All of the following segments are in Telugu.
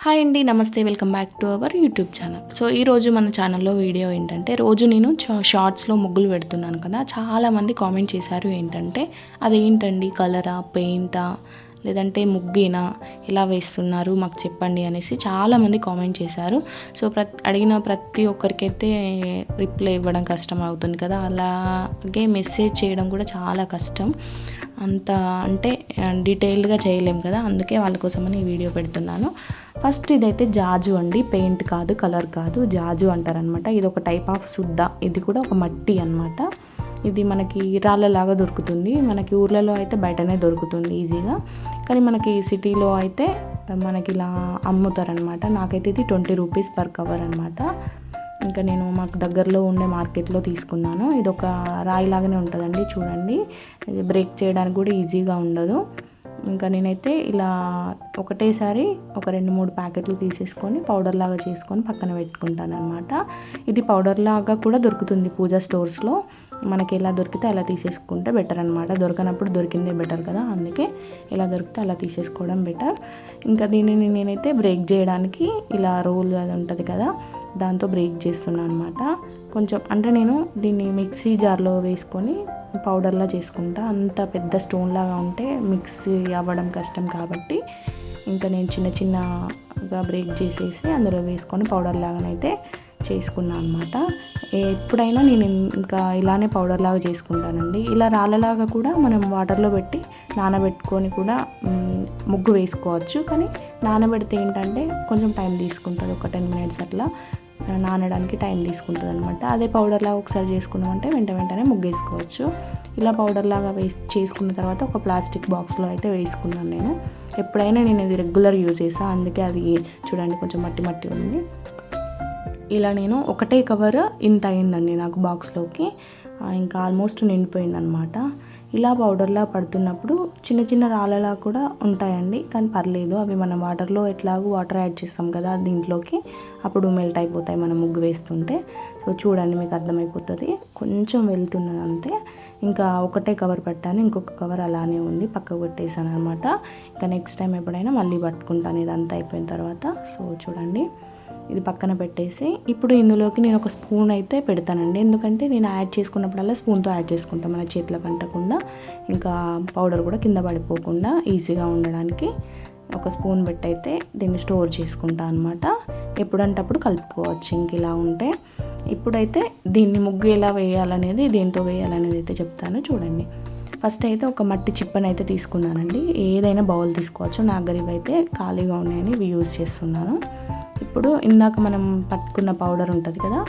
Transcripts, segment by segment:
హాయ్ అండి నమస్తే welcome back to our YouTube channel. So ఈరోజు మన ఛానల్లో వీడియో ఏంటంటే రోజు నేను చా- షార్ట్స్లో ముగ్గులు పెడుతున్నాను కదా చాలామంది కామెంట్ చేశారు ఏంటంటే అదేంటండి కలరా పెయింటా లేదంటే ముగ్గేనా ఎలా వేస్తున్నారు మాకు చెప్పండి అనేసి చాలామంది కామెంట్ చేశారు. సో ప్రతి అడిగిన ప్రతి ఒక్కరికైతే రిప్లై ఇవ్వడం కష్టం అవుతుంది కదా అలాగే మెసేజ్ చేయడం కూడా చాలా కష్టం. అంత అంటే డీటెయిల్డ్గా చేయలేం కదా అందుకే వాళ్ళ కోసమని ఈ వీడియో పెడుతున్నాను. ఫస్ట్ ఇదైతే జాజు అండి పెయింట్ కాదు కలర్ కాదు జాజు అంటారనమాట. ఇది ఒక టైప్ ఆఫ్ సుద్ద ఇది కూడా ఒక మట్టి అన్నమాట. ఇది మనకి రాళ్ళలాగా దొరుకుతుంది. మనకి ఊర్లలో అయితే బయటనే దొరుకుతుంది ఈజీగా. కానీ మనకి సిటీలో అయితే మనకి ఇలా అమ్ముతారనమాట. నాకైతే ఇది ట్వంటీ రూపీస్ పర్ కవర్ అనమాట ఇంకా నేను మాకు దగ్గరలో ఉండే మార్కెట్లో తీసుకున్నాను. ఇది ఒక రాయి లాగానే ఉంటుందండి చూడండి. ఇది బ్రేక్ చేయడానికి కూడా ఈజీగా ఉండదు. ఇంకా నేనైతే ఇలా ఒకటేసారి ఒక రెండు మూడు ప్యాకెట్లు తీసేసుకొని పౌడర్ లాగా చేసుకొని పక్కన పెట్టుకుంటాను అనమాట ఇది పౌడర్ లాగా కూడా దొరుకుతుంది పూజా స్టోర్స్లో. మనకి ఎలా దొరికితే అలా తీసేసుకుంటే బెటర్ అనమాట దొరకనప్పుడు దొరికిందే బెటర్ కదా అందుకే ఎలా దొరికితే అలా తీసేసుకోవడం బెటర్. ఇంకా దీనిని నేనైతే బ్రేక్ చేయడానికి ఇలా రోల్ అది ఉంటుంది కదా దాంతో బ్రేక్ చేస్తున్నాను అనమాట కొంచెం అంటే నేను దీన్ని మిక్సీ జార్లో వేసుకొని పౌడర్లా చేసుకుంటా. అంత పెద్ద స్టోన్ లాగా ఉంటే మిక్సీ అవ్వడం కష్టం కాబట్టి ఇంకా నేను చిన్న చిన్నగా బ్రేక్ చేసేసి అందులో వేసుకొని పౌడర్ లాగానైతే చేసుకున్నాను అనమాట ఎప్పుడైనా నేను ఇంకా ఇలానే పౌడర్ లాగా చేసుకుంటానండి. ఇలా రాళ్ళలాగా కూడా మనం వాటర్లో పెట్టి నానబెట్టుకొని కూడా ముగ్గు వేసుకోవచ్చు. కానీ నానబెడితే ఏంటంటే కొంచెం టైం తీసుకుంటుంది ఒక టెన్ మినిట్స్ అట్లా. నానడానికి టైం తీసుకుంటుంది అనమాట అదే పౌడర్ లాగా ఒకసారి చేసుకున్నామంటే వెంట వెంటనే ముగ్గేసుకోవచ్చు. ఇలా పౌడర్ లాగా వేసి చేసుకున్న తర్వాత ఒక ప్లాస్టిక్ బాక్స్లో అయితే వేసుకున్నాను నేను. ఎప్పుడైనా నేను ఇది రెగ్యులర్ యూజ్ చేసాను అందుకే అది చూడండి కొంచెం మట్టి మట్టి ఉంది. ఇలా నేను ఒకటే కవర్ ఇంత అయిందండి నాకు బాక్స్లోకి ఇంకా ఆల్మోస్ట్ నిండిపోయిందనమాట ఇలా పౌడర్లా పడుతున్నప్పుడు చిన్న చిన్న రాళ్ళలా కూడా ఉంటాయండి. కానీ పర్లేదు అవి మనం వాటర్లో ఎట్లాగో వాటర్ యాడ్ చేస్తాం కదా దీంట్లోకి. అప్పుడు మెల్ట్ అయిపోతాయి మనం ముగ్గు వేస్తుంటే. సో చూడండి మీకు అర్థమైపోతుంది. కొంచెం వెళ్తున్నది అంతే ఇంకా ఒకటే కవర్ పట్టాను ఇంకొక కవర్ అలానే ఉంది పక్కకు పెట్టేసాను అనమాట ఇంకా నెక్స్ట్ టైం ఎప్పుడైనా మళ్ళీ పట్టుకుంటాను ఇదంతా అయిపోయిన తర్వాత. సో చూడండి. ఇది పక్కన పెట్టేసి ఇప్పుడు ఇందులోకి నేను ఒక స్పూన్ అయితే పెడతానండి. ఎందుకంటే నేను యాడ్ చేసుకున్నప్పుడల్లా స్పూన్తో యాడ్ చేసుకుంటాను మన చేతులకు అంటకుండా ఇంకా పౌడర్ కూడా కింద పడిపోకుండా ఈజీగా ఉండడానికి ఒక స్పూన్ పెట్టి అయితే దీన్ని స్టోర్ చేసుకుంటా అనమాట ఎప్పుడంటప్పుడు కలుపుకోవచ్చు. ఇంక ఇలా ఉంటే ఇప్పుడైతే దీన్ని ముగ్గు ఎలా వేయాలనేది దేంతో వేయాలనేది అయితే చెప్తాను. చూడండి. ఫస్ట్ అయితే ఒక మట్టి చిప్పని అయితే తీసుకున్నానండి. ఏదైనా బౌల్ తీసుకోవచ్చు. నా దగ్గర ఇవైతే ఖాళీగా ఉన్నాయని ఇవి యూజ్ చేస్తున్నాను. ఇప్పుడు ఇందాక మనం పట్టుకున్న పౌడర్ ఉంటుంది కదా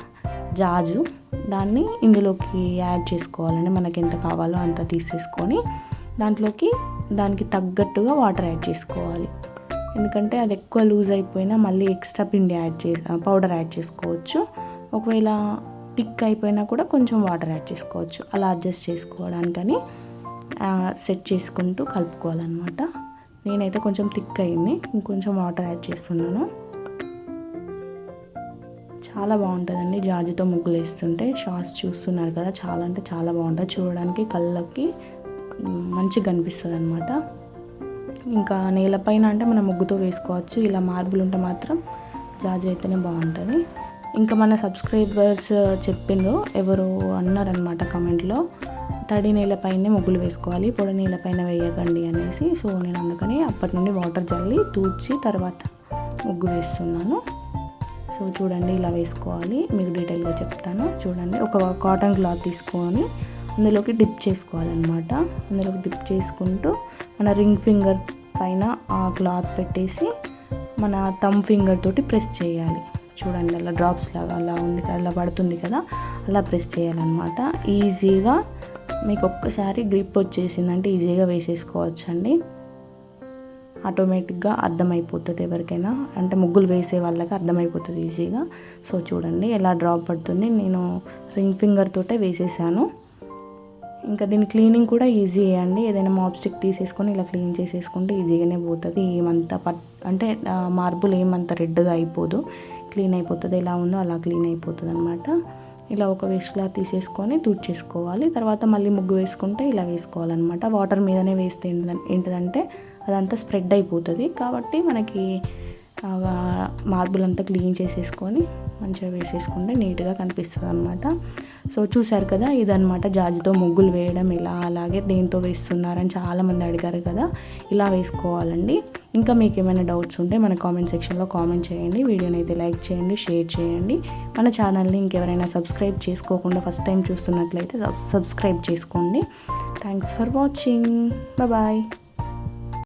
జాజు. దాన్ని ఇందులోకి యాడ్ చేసుకోవాలండి. మనకి ఎంత కావాలో అంత తీసేసుకొని దాంట్లోకి దానికి తగ్గట్టుగా వాటర్ యాడ్ చేసుకోవాలి. ఎందుకంటే అది ఎక్కువ లూజ్ అయిపోయినా మళ్ళీ ఎక్స్ట్రా పిండి యాడ్ చే పౌడర్ యాడ్ చేసుకోవచ్చు. ఒకవేళ థిక్ అయిపోయినా కూడా కొంచెం వాటర్ యాడ్ చేసుకోవచ్చు. అలా అడ్జస్ట్ చేసుకోవడానికని సెట్ చేసుకుంటూ కలుపుకోవాలన్నమాట. నేనైతే కొంచెం థిక్ అయింది. ఇంకొంచెం వాటర్ యాడ్ చేస్తున్నాను. చాలా బాగుంటుందండి. జాజితో ముగ్గులు వేస్తుంటే షార్ట్స్ చూస్తున్నారు కదా చాలా అంటే చాలా బాగుంటుంది. చూడడానికి కళ్ళకి మంచిగా కనిపిస్తుంది అనమాట ఇంకా నేలపైన అంటే మనం ముగ్గుతో వేసుకోవచ్చు. ఇలా మార్బుల్ ఉంటే మాత్రం జాజి అయితేనే బాగుంటుంది. ఇంకా మన సబ్స్క్రైబర్స్ చెప్పిండ్రు ఎవరు అన్నారనమాట కమెంట్లో. తడి నేలపైనే ముగ్గులు వేసుకోవాలి పొడి నేలపైన వేయకండి అనేసి. సో నేను అందుకని అప్పటి నుండి వాటర్ జల్లి తూడ్చి తర్వాత ముగ్గు వేస్తున్నాను. సో చూడండి ఇలా వేసుకోవాలి. మీకు డీటెయిల్గా చెప్తాను. చూడండి ఒక కాటన్ క్లాత్ తీసుకొని అందులోకి డిప్ చేసుకోవాలన్నమాట. అందులోకి డిప్ చేసుకుంటూ మన రింగ్ ఫింగర్ పైన ఆ క్లాత్ పెట్టేసి మన థమ్ ఫింగర్ తోటి ప్రెస్ చేయాలి. చూడండి అలా డ్రాప్స్ లాగా అలా ఉంది కదా, అలా పడుతుంది కదా అలా ప్రెస్ చేయాలన్నమాట. ఈజీగా మీకు ఒక్కసారి గ్రిప్ వచ్చేసిందంటే ఈజీగా వేసేసుకోవచ్చండి. ఆటోమేటిక్గా అర్థమైపోతుంది ఎవరికైనా. అంటే ముగ్గులు వేసే వాళ్ళకి అర్థమైపోతుంది ఈజీగా. సో చూడండి ఎలా డ్రాప్ పడుతుంది. నేను రింగ్ ఫింగర్ తోటే వేసేసాను. ఇంకా దీని క్లీనింగ్ కూడా ఈజీ అండి. ఏదైనా మాప్ స్టిక్ తీసేసుకొని ఇలా క్లీన్ చేసేసుకుంటే ఈజీగానే పోతుంది. ఏమంత పట్ అంటే మార్బుల్ ఏమంత రెడ్గా అయిపోదు. క్లీన్ అయిపోతుంది. ఎలా ఉందో అలా క్లీన్ అయిపోతుంది అనమాట ఇలా ఒక వేస్ట్లా తీసేసుకొని తుడిచేసుకోవాలి. తర్వాత మళ్ళీ ముగ్గు వేసుకుంటే ఇలా వేసుకోవాలన్నమాట. వాటర్ మీదనే వేస్తే ఏంటంటే అదంతా స్ప్రెడ్ అయిపోతుంది. కాబట్టి మనకి మార్బుల్ అంతా క్లీన్ చేసేసుకొని మంచిగా వేసేసుకుంటే నీట్గా కనిపిస్తుంది అనమాట సో చూశారు కదా ఇదనమాట జాజితో ముగ్గులు వేయడం ఇలా అలాగే దేంతో వేస్తున్నారని చాలామంది అడిగారు కదా ఇలా వేసుకోవాలండి. ఇంకా మీకు ఏమైనా డౌట్స్ ఉంటే మన కామెంట్ సెక్షన్లో కామెంట్ చేయండి. వీడియోని అయితే లైక్ చేయండి షేర్ చేయండి. మన ఛానల్ని ఇంకెవరైనా సబ్స్క్రైబ్ చేసుకోకుండా ఫస్ట్ టైం చూస్తున్నట్లయితే సబ్స్క్రైబ్ చేసుకోండి. Thanks for watching. బాయ్.